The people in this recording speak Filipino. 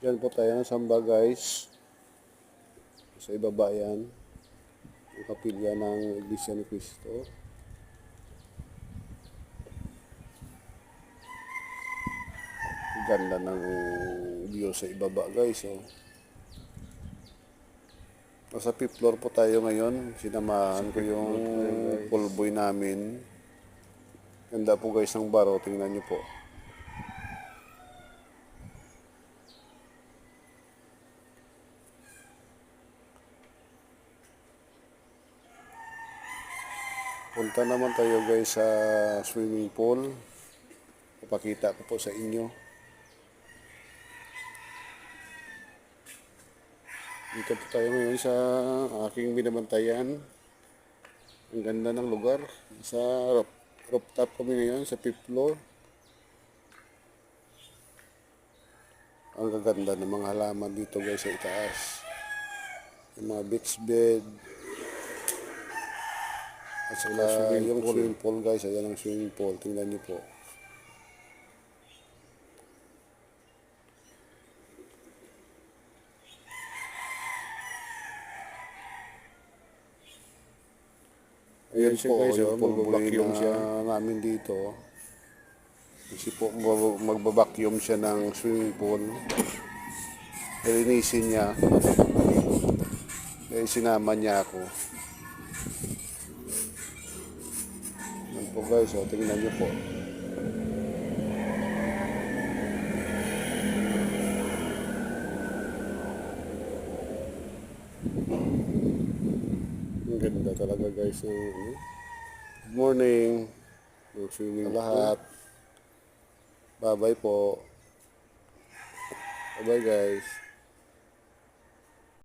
Diyan po tayo ng samba guys. Sa ibaba yan. Yung kapilya ng Iglesia ni Cristo. Ganda ng view sa ibaba guys. Oh. Nasa fifth floor po tayo ngayon. Sinamahan ko yung pulboy namin. Ganda po guys ng baro. Tingnan nyo po. Punta naman tayo guys sa swimming pool. Ipakita ko po sa inyo. Dito po tayo ngayon sa aking binabantayan. Ang ganda ng lugar. Sa roof, rooftop kami ngayon sa fifth floor. Ang gaganda ng mga halaman dito guys sa itaas. Yung mga beach bed. At saka yung swimming pool guys. Ayan ang swimming pool. Tingnan niyo po. Ayan po, guys, yung oh, pulboy magbabacuum na siya. namin dito. Kasi po mag- magbabacuum siya ng swimming pool. Linisin niya. Eh, sinama niya ako. Po guys, oh, tingnan niyo po. Ang ganda talaga guys ano. Good morning. Good swimming lahat. Bye-bye po. Bye-bye guys.